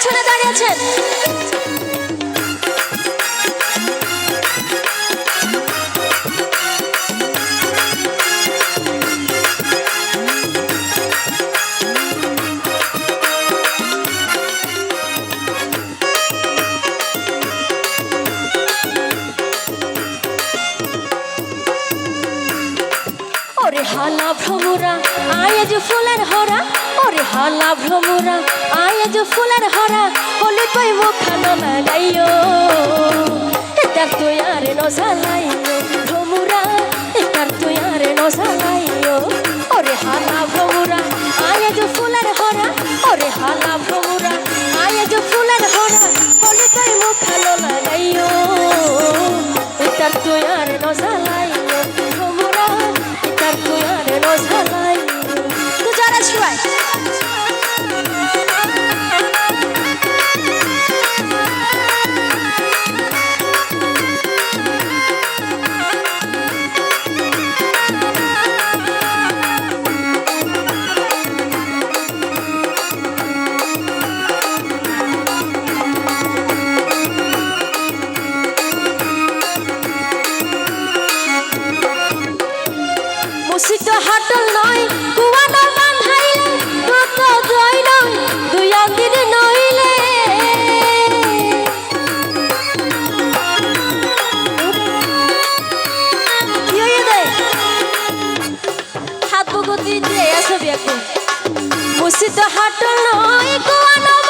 পেছনে দাঁড়িয়েছেন। যে ফুলের হরা। হালা ভ্রমরা, আয় যে ফুলের হরা, হলে তুই মুখানো লাগাইও এটার তুই আর নসালাইও ভ্রমরা, এটার তুই আর নসালাইও ওরে হালা ভ্রমরা, আয় যে ফুলের হরা, ওরে হালা ভ্রমরা, আয় যে ফুলের হরা, হলে তুই মুখানো লাগাইও এটার তুই আর নসালাইও ভ্রমরা, এটার তুই আর নসালাইও তো যারা সবাই দিয়ে আসবি এখন নয় কুয়ানো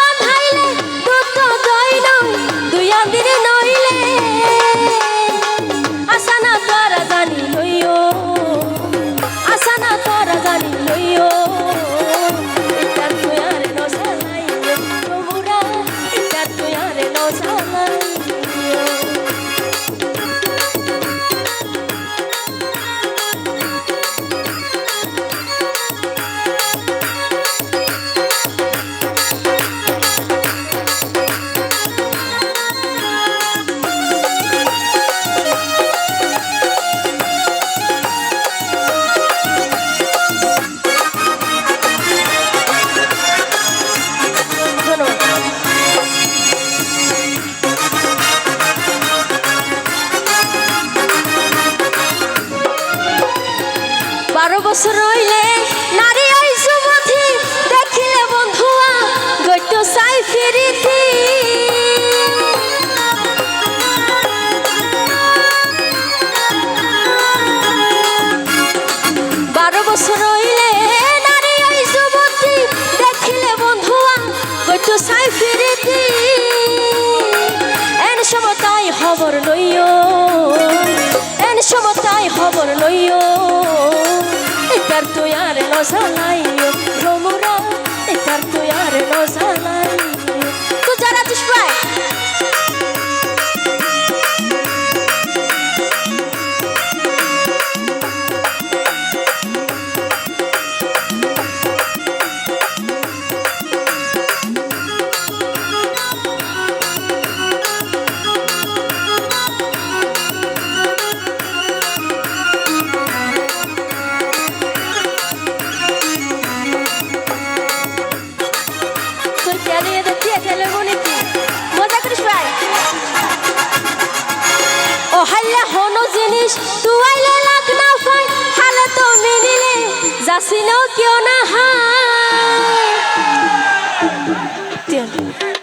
বারো বছর রইলে নারী ওই যুবতী দেখিলে বন্ধুয়া চাই ফিরিতি। বারো বছর রইলে নারী ওই যুবতী দেখিলে বন্ধুয়া চাই ফিরিতি। এন সমতাই খবর লইও, এন সমতাই খবর লইও। আর নসালাইও ভ্রমরা হনো জিনিস তুয়াইলে লাগ না পাই হালে তো মিনিলে যাসিল কেউ না হাই।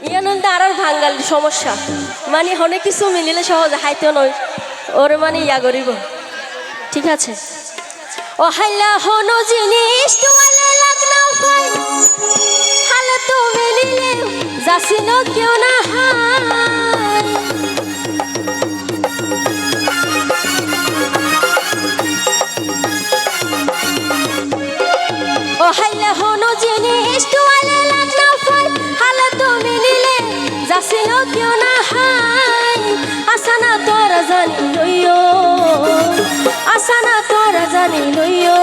ইয়ানন্দ আর ভাঙ্গাল সমস্যা। মানে অনেক কিছু মিলিলে সহজে হাইতে নয়। ওর মানে ইয়া করিব ঠিক আছে। ও হাল্লা হনো জিনিস তুয়াইলে লাগ না পাই হালে তো মিলিলে যাসিল কাছেও কেউ না হাই আসানা তোরা জানি লইও আসানা তোরা জানি লইও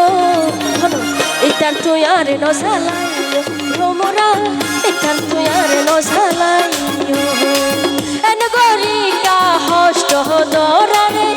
ইতার তুই আর নসালাইও ভ্রমরা। ইতার তুই আর নসালাইও এন গরিকা হস্ত দরারে